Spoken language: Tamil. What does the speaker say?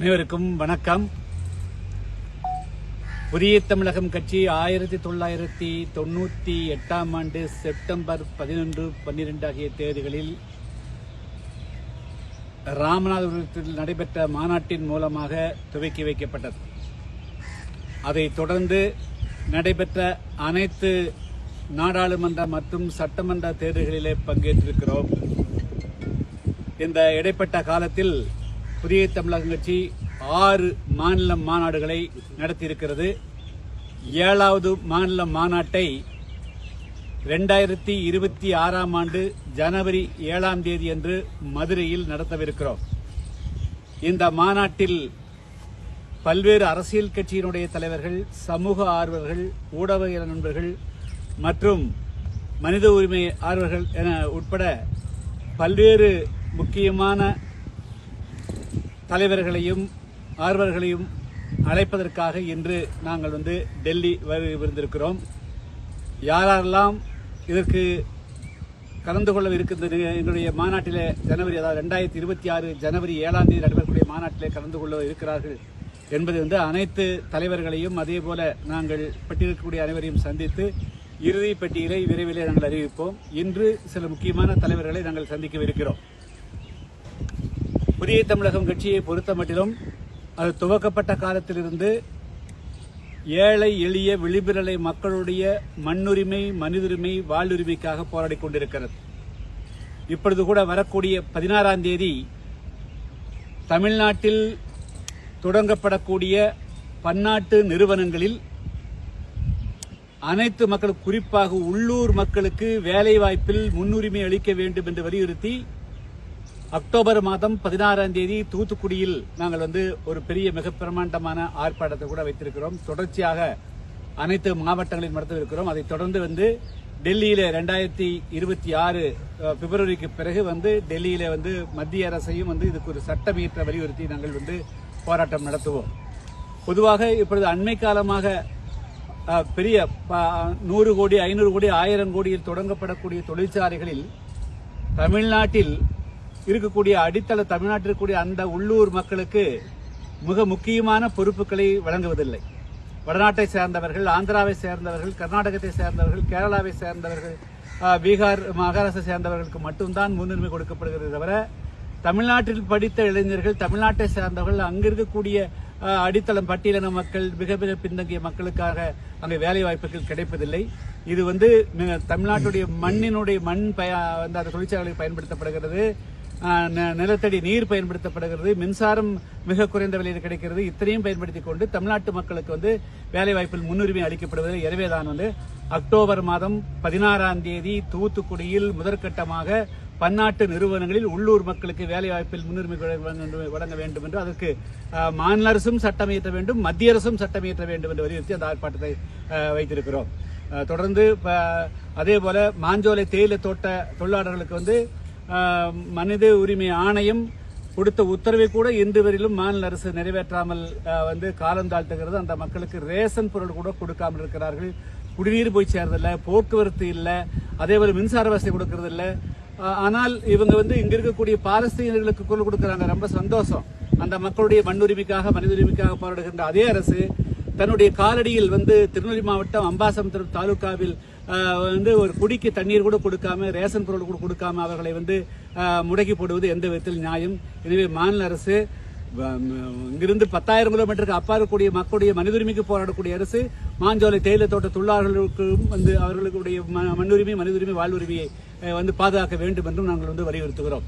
அனைவருக்கும் வணக்கம். புதிய தமிழகம் கட்சி ஆயிரத்தி தொள்ளாயிரத்தி தொண்ணூற்றி எட்டாம் ஆண்டு செப்டம்பர் பதினொன்று பன்னிரெண்டு ஆகிய தேதிகளில் ராமநாதபுரத்தில் நடைபெற்ற மாநாட்டின் மூலமாக துவக்கி வைக்கப்பட்டது. அதைத் தொடர்ந்து நடைபெற்ற அனைத்து நாடாளுமன்ற மற்றும் சட்டமன்ற தேர்தல்களிலே பங்கேற்றிருக்கிறோம். இந்த இடைப்பட்ட காலத்தில் புதிய தமிழகம் கட்சி ஆறு மாநில மாநாடுகளை நடத்தியிருக்கிறது. ஏழாவது மாநில மாநாட்டை ரெண்டாயிரத்தி இருபத்தி ஆறாம் ஆண்டு ஜனவரி ஏழாம் தேதி அன்று மதுரையில் நடத்தவிருக்கிறோம். இந்த மாநாட்டில் பல்வேறு அரசியல் கட்சியினுடைய தலைவர்கள் சமூக ஆர்வர்கள் ஊடக நண்பர்கள் மற்றும் மனித உரிமை ஆர்வர்கள் என உட்பட பல்வேறு முக்கியமான தலைவர்களையும் ஆர்வர்களையும் அழைப்பதற்காக இன்று நாங்கள் வந்து டெல்லி வந்திருக்கிறோம் யாரெல்லாம் இதற்கு கலந்து கொள்ள இருக்கின்ற என்னுடைய மாநாட்டில் ஜனவரி அதாவது ரெண்டாயிரத்தி இருபத்தி ஆறு ஜனவரி ஏழாம் தேதி நடைபெறக்கூடிய மாநாட்டில் கலந்து கொள்ள இருக்கிறார்கள் என்பது வந்து அனைத்து தலைவர்களையும் அதே போல நாங்கள் பட்டியலிருக்கக்கூடிய அனைவரையும் சந்தித்து இறுதி பட்டியலை விரைவிலே நாங்கள் அறிவிப்போம். இன்று சில முக்கியமான தலைவர்களை நாங்கள் சந்திக்கவிருக்கிறோம். புதிய தமிழகம் கட்சியை பொறுத்தமட்டிலும் அது துவக்கப்பட்ட காலத்திலிருந்து ஏழை எளிய விளிம்பிரலை மக்களுடைய மண்ணுரிமை மனிதுரிமை வாழ்வுரிமைக்காக போராடி கொண்டிருக்கிறது. இப்பொழுது கூட வரக்கூடிய பதினாறாம் தேதி தமிழ்நாட்டில் தொடங்கப்படக்கூடிய பன்னாட்டு நிறுவனங்களில் அனைத்து மக்களுக்கு குறிப்பாக உள்ளூர் மக்களுக்கு வேலைவாய்ப்பில் முன்னுரிமை அளிக்க வேண்டும் என்று வலியுறுத்தி அக்டோபர் மாதம் பதினாறாம் தேதி தூத்துக்குடியில் நாங்கள் வந்து ஒரு பெரிய மிக பிரமாண்டமான ஆர்ப்பாட்டத்தை கூட வைத்திருக்கிறோம். தொடர்ச்சியாக அனைத்து மாவட்டங்களில் நடத்தவிருக்கிறோம். அதைத் தொடர்ந்து வந்து டெல்லியில ரெண்டாயிரத்தி இருபத்தி ஆறு பிப்ரவரிக்கு பிறகு வந்து டெல்லியில வந்து மத்திய அரசையும் வந்து இதுக்கு ஒரு சட்டம் இயற்ற வலியுறுத்தி நாங்கள் வந்து போராட்டம் நடத்துவோம். பொதுவாக இப்பொழுது அண்மை காலமாக பெரிய நூறு கோடி ஐநூறு கோடி ஆயிரம் கோடியில் தொடங்கப்படக்கூடிய தொழிற்சாலைகளில் தமிழ்நாட்டில் இருக்கக்கூடிய அடித்தள தமிழ்நாட்டில் இருக்கக்கூடிய அந்த உள்ளூர் மக்களுக்கு மிக முக்கியமான பொறுப்புகளை வழங்குவதில்லை. வடநாட்டை சேர்ந்தவர்கள் ஆந்திராவை சேர்ந்தவர்கள் கர்நாடகத்தை சேர்ந்தவர்கள் கேரளாவை சேர்ந்தவர்கள் பீகார் மகாராஷ்டிரா சேர்ந்தவர்களுக்கு மட்டும்தான் முன்னுரிமை கொடுக்கப்படுகிறது தவிர தமிழ்நாட்டில் படித்த இளைஞர்கள் தமிழ்நாட்டை சேர்ந்தவர்கள் அங்கிருக்கக்கூடிய அடித்தளம் பட்டியலின மக்கள் மிக மிக பின்தங்கிய மக்களுக்காக அங்கே வேலை வாய்ப்புகள் கிடைப்பதில்லை. இது வந்து தமிழ்நாட்டுடைய மண்ணினுடைய மண் பய வந்து அந்த தொழிற்சாலைகளுக்கு பயன்படுத்தப்படுகிறது. நிலத்தடி நீர் பயன்படுத்தப்படுகிறது. மின்சாரம் மிக குறைந்த விலையில் கிடைக்கிறது. இத்தனையும் பயன்படுத்திக் கொண்டு தமிழ்நாட்டு மக்களுக்கு வந்து வேலை வாய்ப்பில் முன்னுரிமை அளிக்கப்படுவது எனவேதான் வந்து. அக்டோபர் மாதம் பதினாறாம் தேதி தூத்துக்குடியில் முதற்கட்டமாக பன்னாட்டு நிறுவனங்களில் உள்ளூர் மக்களுக்கு வேலை வாய்ப்பில் முன்னுரிமை வழங்க- வேண்டும் என்று அதற்கு மாநில அரசும் சட்டம் இயற்ற வேண்டும் மத்திய அரசும் சட்டம் இயற்ற வேண்டும் என்று வலியுறுத்தி அந்த ஆர்ப்பாட்டத்தை வைத்திருக்கிறோம். தொடர்ந்து ப- அதே போல மாஞ்சோலை தேயிலை தோட்ட தொழிலாளர்களுக்கு வந்து மனித உரிமை ஆணையம் கொடுத்த உத்தரவை கூட இன்று வரையிலும் மாநில அரசு நிறைவேற்றாமல் வந்து காலம் தாழ்த்துகிறது. அந்த மக்களுக்கு ரேஷன் பொருள் கூட கொடுக்காமல் இருக்கிறார்கள். குடிநீர் போய் சேர்றதில்ல போக்குவரத்து இல்லை அதே போல மின்சார வசதி கொடுக்கறது இல்லை ஆனால் இவங்க வந்து இங்க இருக்கக்கூடிய பாலஸ்தீனர்களுக்கு குரல் கொடுக்குறாங்க. ரொம்ப சந்தோஷம். அந்த மக்களுடைய மண்ணுரிமைக்காக மனித உரிமைக்காக போராடுகின்ற அதே அரசு தன்னுடைய காலடியில் வந்து திருநெல்வேலி மாவட்டம் அம்பாசமுத்திரம் தாலுகாவில் வந்து ஒரு குடிக்கு தண்ணீர் கூட கொடுக்காம ரேஷன் பொருள் கூட கொடுக்காம அவர்களை வந்து முடக்கி போடுவது எந்த விதத்தில் நியாயம். எனவே மாநில அரசு இங்கிருந்து பத்தாயிரம் கிலோமீட்டருக்கு அப்பா இருக்கக்கூடிய மக்களுடைய மனித உரிமைக்கு போராடக்கூடிய அரசு மாஞ்சோலை தேயிலை தோட்ட தொழிலாளர்களுக்கும் வந்து அவர்களுடைய ம- மண்ணுரிமை மனித உரிமை வாழ்வுரிமையை வந்து பாதுகாக்க வேண்டும் என்றும் நாங்கள் வந்து வலியுறுத்துகிறோம்.